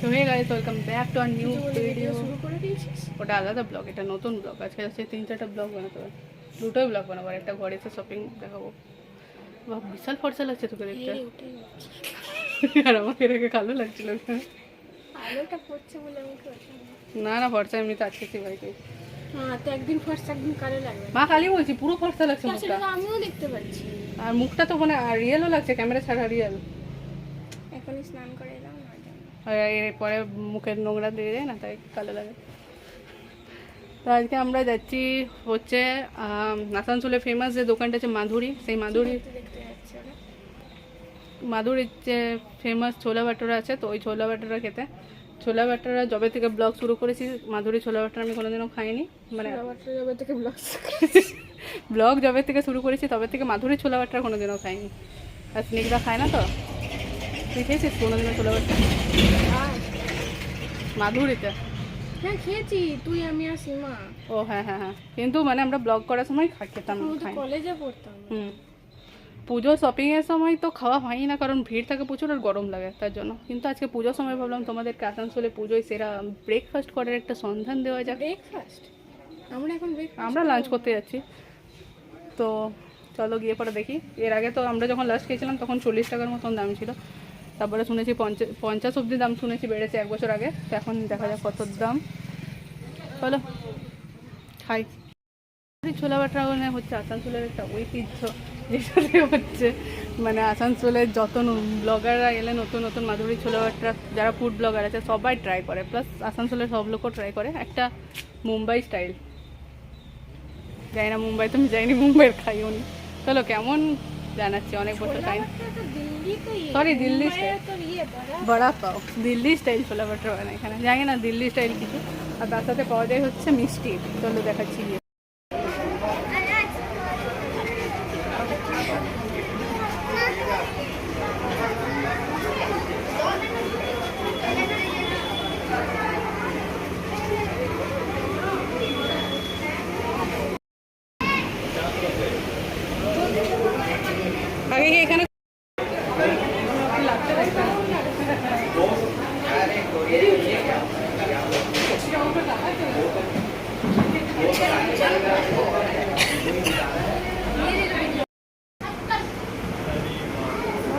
তো welcome back to our new video video শুরু করে দিয়েছিস? ওটা আলাদা ব্লগ এটা নতুন ব্লগ আজকে হচ্ছে তিন চারটা ব্লগ বানাতে হবে। দুটোই ব্লগ বানাবো আর একটা ঘরে এসে শপিং দেখাবো। বাহ বিশাল ফর্সা লাগছে তোকে দেখতে। আর আমাকে রেখে কালো লাগছিল আলোটা পড়ছে বলে না। না ফর্সা আজকে বাড়িতে। হ্যাঁ তো একদিন ফার্স্ট একদিন কালো লাগবে। মা কালি বলছি পুরো ফর্সা লাগছে মুখটা। আমিও দেখতে পাচ্ছি। আর মুখটা তো মানে রিয়েলও লাগছে ক্যামেরা ছাড়া রিয়েল এখনই স্নান করে এলাম। এরপরে মুখের নোংরা দিয়ে যায় না তাই কালো লাগে। তো আজকে আমরা যাচ্ছি হচ্ছে আম, আসানসোলের ফেমাস যে দোকানটা আছে মাধুরী সেই মাধুরী মাধুরীর যে ফেমাস ছোলা ভাটোরা আছে তো ওই ছোলা ভাটোরা খেতে। ছোলা ভাটোরা যবে থেকে ব্লগ শুরু করেছি মাধুরী ছোলা ভাটোরা আমি কোনোদিনও খাইনি। মানে যাবে থেকে ব্লগ ব্লগ যবে থেকে শুরু করেছি তবে থেকে মাধুরী ছোলা ভাটোরা কোনোদিনও খাইনি। আর স্নিগ্ধা খায় না তো? তুই খেয়েছিস কোনোদিনও ছোলা ভাটোরা মাধুরীতে। হ্যাঁ খেয়েছি। তুই আমি আর সীমা। ও হ্যাঁ হ্যাঁ হ্যাঁ। কিন্তু মানে আমরা ব্লগ করার সময় খেতাম কলেজে পড়তাম। হুম। পুজো শপিংয়ের সময় তো খাওয়া হয়ই না কারণ ভিড় থাকে প্রচুর আর গরম লাগে তার জন্য। কিন্তু আজকে পুজোর সময় ভাবলাম তোমাদেরকে আসানসোলে পুজোয় সেরা ব্রেকফাস্ট করার একটা সন্ধান দেওয়া যাক। ব্রেকফাস্ট আমরা এখন আমরা লাঞ্চ করতে যাচ্ছি। তো চলো গিয়ে পরে দেখি। এর আগে তো আমরা যখন লাস্ট খেয়েছিলাম তখন চল্লিশ টাকার মতন দাম ছিল। তারপরে শুনেছি পঞ্চাশ পঞ্চাশ অব্দি দাম শুনেছি বেড়েছে এক বছর আগে, তো এখন দেখা যাক কত দাম। চলো, খাই। ছোলা বাটা মানে হচ্ছে আসানসোলের একটা ঐতিহ্য যেটাতে হচ্ছে মানে আসানসোলের যত ব্লগাররা এলে, নতুন নতুন মাধুরী ছোলা বাটরা যারা ফুড ব্লগার আছে, সবাই ট্রাই করে। প্লাস আসানসোলের সব লোকও ট্রাই করে। একটা মুম্বাই স্টাইল যাই না মুম্বাই, তো আমি যাইনি মুম্বাইয়ের খাইও নি চলো, কেমন জানাচ্ছি অনেক বছর টাইম সরি দিল্লি ইয়ে ইয়ে বড়া। পাও দিল্লি স্টাইল ছোলা বাটার বানায় এখানে। জানি না দিল্লি স্টাইল কিছু। আর তার সাথে পাওয়া যায় হচ্ছে মিষ্টি। চলো দেখাচ্ছি গিয়ে আগে কি এখানে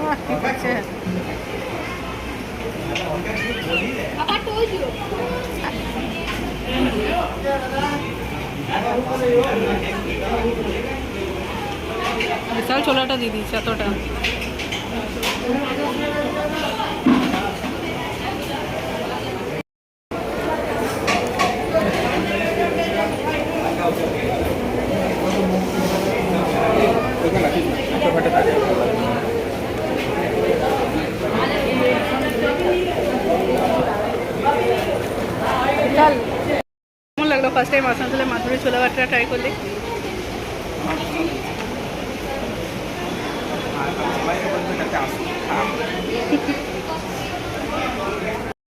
আহ, ঠিক আছে বিশাল ছোলাটা দিয়ে দিয়েছে এতটা চল কেমন লাগল ফার্স্ট টাইম আসানসোলে মাধুরী ছোলা বাটটা ট্রাই করলি